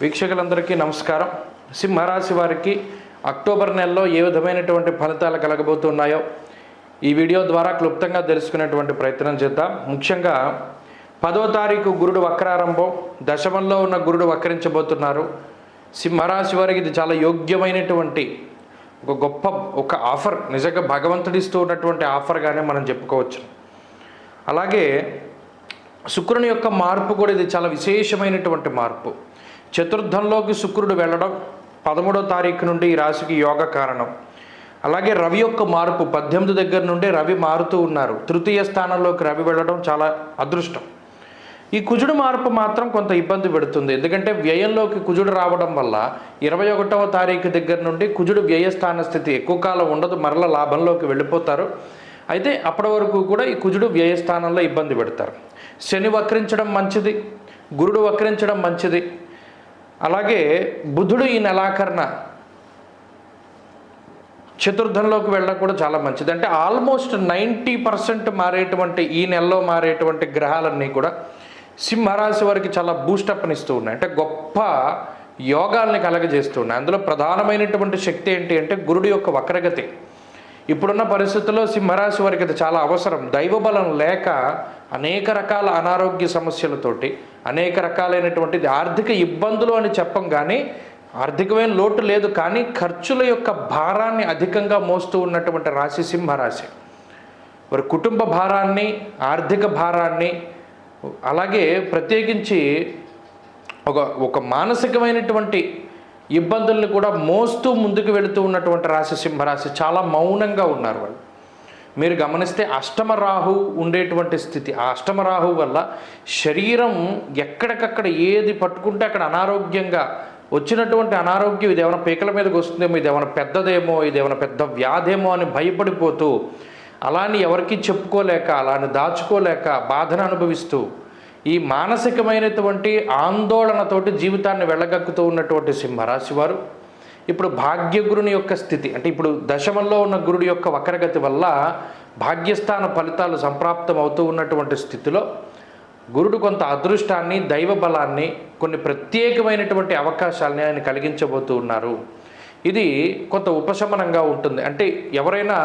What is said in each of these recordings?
వీక్షకులందరికీ నమస్కారం. సింహరాశి వారికి అక్టోబర్ నెలలో ఏ విధమైనటువంటి ఫలితాలు కలగబోతున్నాయో ఈ వీడియో ద్వారా క్లుప్తంగా తెలుసుకునేటువంటి ప్రయత్నం చేద్దాం. ముఖ్యంగా పదో తారీఖు గురుడు వక్రారంభం దశమంలో ఉన్న గురుడు వక్రించబోతున్నారు. సింహరాశి వారికి ఇది చాలా యోగ్యమైనటువంటి ఒక గొప్ప ఒక ఆఫర్ నిజంగా భగవంతుడు ఇస్తూ ఉన్నటువంటి ఆఫర్గానే మనం చెప్పుకోవచ్చు. అలాగే శుక్రుని యొక్క మార్పు కూడా ఇది చాలా విశేషమైనటువంటి మార్పు. చతుర్థంలోకి శుక్రుడు వెళ్ళడం పదమూడో తారీఖు నుండి ఈ రాశికి యోగ కారణం. అలాగే రవి యొక్క మార్పు పద్దెనిమిది దగ్గర నుండి రవి మారుతూ ఉన్నారు. తృతీయ స్థానంలోకి రవి వెళ్ళడం చాలా అదృష్టం. ఈ కుజుడు మార్పు మాత్రం కొంత ఇబ్బంది పెడుతుంది. ఎందుకంటే వ్యయంలోకి కుజుడు రావడం వల్ల ఇరవై ఒకటవ తారీఖు దగ్గర నుండి కుజుడు వ్యయస్థాన స్థితి ఎక్కువ కాలం ఉండదు. మరల లాభంలోకి వెళ్ళిపోతారు. అయితే అప్పటి వరకు కూడా ఈ కుజుడు వ్యయస్థానంలో ఇబ్బంది పెడతారు. శని వక్రించడం మంచిది. గురుడు వక్రించడం మంచిది. అలాగే బుధుడు ఈ నెలాఖరణ చతుర్థంలోకి వెళ్ళడం కూడా చాలా మంచిది. అంటే ఆల్మోస్ట్ నైంటీ పర్సెంట్ మారేటువంటి ఈ నెలలో మారేటువంటి గ్రహాలన్నీ కూడా సింహరాశి వారికి చాలా బూస్టప్నిస్తూ ఉన్నాయి. అంటే గొప్ప యోగాల్ని కలగజేస్తూ ఉన్నాయి. అందులో ప్రధానమైనటువంటి శక్తి ఏంటి అంటే గురుడు యొక్క వక్రగతి. ఇప్పుడున్న పరిస్థితుల్లో సింహరాశి వారికి అది చాలా అవసరం. దైవబలం లేక అనేక రకాల అనారోగ్య సమస్యలతోటి అనేక రకాలైనటువంటి ఆర్థిక ఇబ్బందులు అని చెప్పం కానీ ఆర్థికమైన లోటు లేదు కానీ ఖర్చుల యొక్క భారాన్ని అధికంగా మోస్తూ ఉన్నటువంటి రాశి సింహరాశి. వారి కుటుంబ భారాన్ని ఆర్థిక భారాన్ని అలాగే ప్రత్యేకించి ఒక ఒక మానసికమైనటువంటి ఇబ్బందుల్ని కూడా మోస్తూ ముందుకు వెళుతూ ఉన్నటువంటి రాశి సింహరాశి చాలా మౌనంగా ఉన్నారు వాళ్ళు. మీరు గమనిస్తే అష్టమ రాహు ఉండేటువంటి స్థితి. ఆ అష్టమ రాహు వల్ల శరీరం ఎక్కడికక్కడ ఏది పట్టుకుంటే అక్కడ అనారోగ్యంగా వచ్చినటువంటి అనారోగ్యం ఇది ఏమైనా పీకల మీదకి వస్తుందేమో ఇది ఏమైనా పెద్దదేమో ఇది ఏమైనా పెద్ద వ్యాధేమో అని భయపడిపోతూ అలాని ఎవరికి చెప్పుకోలేక అలాని దాచుకోలేక బాధను అనుభవిస్తూ ఈ మానసికమైనటువంటి ఆందోళనతోటి జీవితాన్ని వెళ్ళగక్కుతూ ఉన్నటువంటి సింహరాశి వారు ఇప్పుడు భాగ్యగురుని యొక్క స్థితి అంటే ఇప్పుడు దశమంలో ఉన్న గురుడి యొక్క వక్రగతి వల్ల భాగ్యస్థాన ఫలితాలు సంప్రాప్తం అవుతూ ఉన్నటువంటి స్థితిలో గురుడు కొంత అదృష్టాన్ని దైవ బలాన్ని కొన్ని ప్రత్యేకమైనటువంటి అవకాశాలని ఆయన కలిగించబోతూ ఉన్నారు. ఇది కొంత ఉపశమనంగా ఉంటుంది. అంటే ఎవరైనా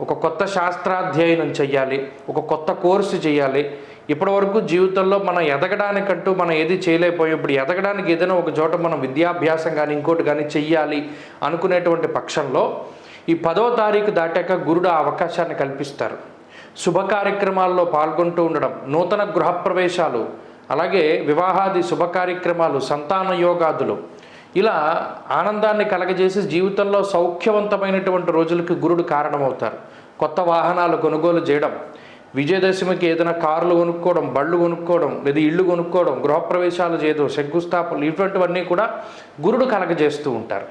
ఒక కొత్త శాస్త్రాధ్యయనం చేయాలి ఒక కొత్త కోర్సు చేయాలి ఇప్పటివరకు జీవితంలో మనం ఎదగడానికంటూ మనం ఏది చేయలేకపోయాం ఇప్పుడు ఎదగడానికి ఏదైనా ఒక చోట మనం విద్యాభ్యాసం కానీ ఇంకోటి కానీ చెయ్యాలి అనుకునేటువంటి పక్షంలో ఈ పదో తారీఖు దాటాక గురుడు ఆ అవకాశాన్ని కల్పిస్తారు. శుభ కార్యక్రమాల్లో పాల్గొంటూ ఉండడం నూతన గృహప్రవేశాలు అలాగే వివాహాది శుభ కార్యక్రమాలు సంతాన యోగాదులు ఇలా ఆనందాన్ని కలగజేసి జీవితంలో సౌఖ్యవంతమైనటువంటి రోజులకు గురుడు కారణమవుతారు. కొత్త వాహనాలు కొనుగోలు చేయడం విజయదశమికి ఏదైనా కార్లు కొనుక్కోవడం బళ్ళు కొనుక్కోవడం లేదా ఇళ్ళు కొనుక్కోవడం గృహప్రవేశాలు చేయడం శంకుస్థాపనలు ఇటువంటివన్నీ కూడా గురుడు కలగజేస్తూ ఉంటారు.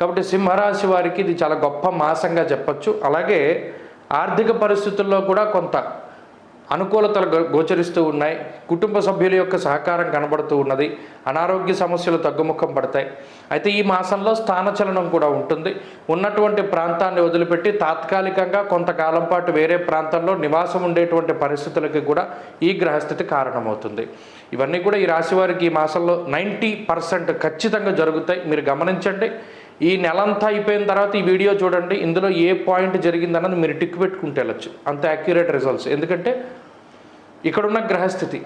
కాబట్టి సింహరాశి వారికి ఇది చాలా గొప్ప మాసంగా చెప్పచ్చు. అలాగే ఆర్థిక పరిస్థితుల్లో కూడా కొంత అనుకూలతలు గో- గోచరిస్తూ ఉన్నాయి. కుటుంబ సభ్యుల యొక్క సహకారం కనబడుతూ ఉన్నది. అనారోగ్య సమస్యలు తగ్గుముఖం పడతాయి. అయితే ఈ మాసంలో స్థానచలనం కూడా ఉంటుంది. ఉన్నటువంటి ప్రాంతాన్ని వదిలిపెట్టి తాత్కాలికంగా కొంతకాలం పాటు వేరే ప్రాంతంలో నివాసం ఉండేటువంటి పరిస్థితులకి కూడా ఈ గ్రహస్థితి కారణమవుతుంది. ఇవన్నీ కూడా ఈ రాశి వారికి ఈ మాసంలో నైంటీ పర్సెంట్ ఖచ్చితంగా జరుగుతాయి. మీరు గమనించండి. ఈ నెలంతా అయిపోయిన తర్వాత ఈ వీడియో చూడండి ఇందులో ఏ పాయింట్ జరిగిందన్నది మీరు టిక్ పెట్టుకుంటే వెళ్ళచ్చు. అంత యాక్యురేట్ రిజల్ట్స్ ఎందుకంటే ఇక్కడున్న గ్రహస్థితి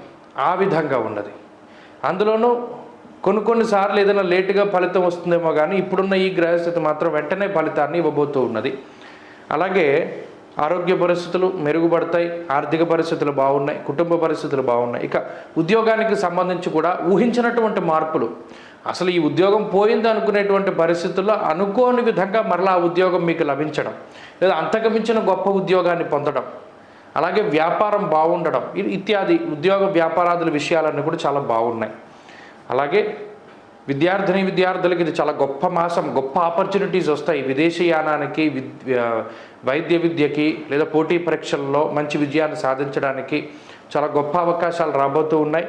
ఆ విధంగా ఉన్నది. అందులోనూ కొన్ని కొన్నిసార్లు ఏదైనా లేటుగా ఫలితం వస్తుందేమో కానీ ఇప్పుడున్న ఈ గ్రహస్థితి మాత్రం వెంటనే ఫలితాన్ని ఇవ్వబోతూ ఉన్నది. అలాగే ఆరోగ్య పరిస్థితులు మెరుగుపడతాయి ఆర్థిక పరిస్థితులు బాగున్నాయి కుటుంబ పరిస్థితులు బాగున్నాయి. ఇక ఉద్యోగానికి సంబంధించి కూడా ఊహించినటువంటి మార్పులు అసలు ఈ ఉద్యోగం పోయింది అనుకునేటువంటి పరిస్థితుల్లో అనుకోని విధంగా మరలా ఆ ఉద్యోగం మీకు లభించడం లేదా అంతకుమించిన గొప్ప ఉద్యోగాన్ని పొందడం అలాగే వ్యాపారం బాగుండడం ఇత్యాది ఉద్యోగ వ్యాపారాదుల విషయాలన్నీ కూడా చాలా బాగున్నాయి. అలాగే విద్యార్థిని విద్యార్థులకి ఇది చాలా గొప్ప మాసం గొప్ప ఆపర్చునిటీస్ వస్తాయి. విదేశీయానానికి విద్ వైద్య విద్యకి లేదా పోటీ పరీక్షల్లో మంచి విజయాన్ని సాధించడానికి చాలా గొప్ప అవకాశాలు రాబోతూ ఉన్నాయి.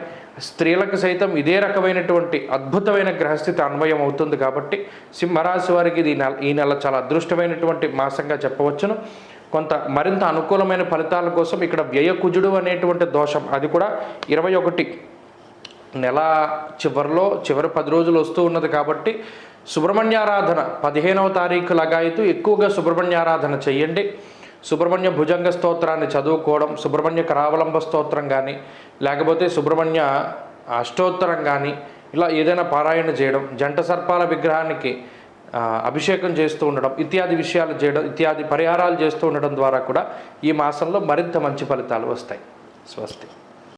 స్త్రీలకు సైతం ఇదే రకమైనటువంటి అద్భుతమైన గ్రహస్థితి అన్వయం అవుతుంది కాబట్టి సింహరాశి వారికి ఇది ఈ నెల ఈ నెల చాలా అదృష్టమైనటువంటి మాసంగా చెప్పవచ్చును. కొంత మరింత అనుకూలమైన ఫలితాల కోసం ఇక్కడ వ్యయకుజుడు అనేటువంటి దోషం. అది కూడా ఇరవై ఒకటి నెల చివరిలో చివరి పది రోజులు వస్తూ ఉన్నది కాబట్టి సుబ్రహ్మణ్యారాధన పదిహేనవ తారీఖు లగాయతూ ఎక్కువగా సుబ్రహ్మణ్యారాధన చేయండి. సుబ్రహ్మణ్య భుజంగ స్తోత్రాన్ని చదువుకోవడం సుబ్రహ్మణ్య కరావలంబ స్తోత్రం కానీ లేకపోతే సుబ్రహ్మణ్య అష్టోత్తరం కానీ ఇలా ఏదైనా పారాయణ చేయడం జంట సర్పాల విగ్రహానికి అభిషేకం చేస్తూ ఉండడం ఇత్యాది విషయాలు చేయడం ఇత్యాది పరిహారాలు చేస్తూ ఉండడం ద్వారా కూడా ఈ మాసంలో మరింత మంచి ఫలితాలు వస్తాయి. స్వస్తి.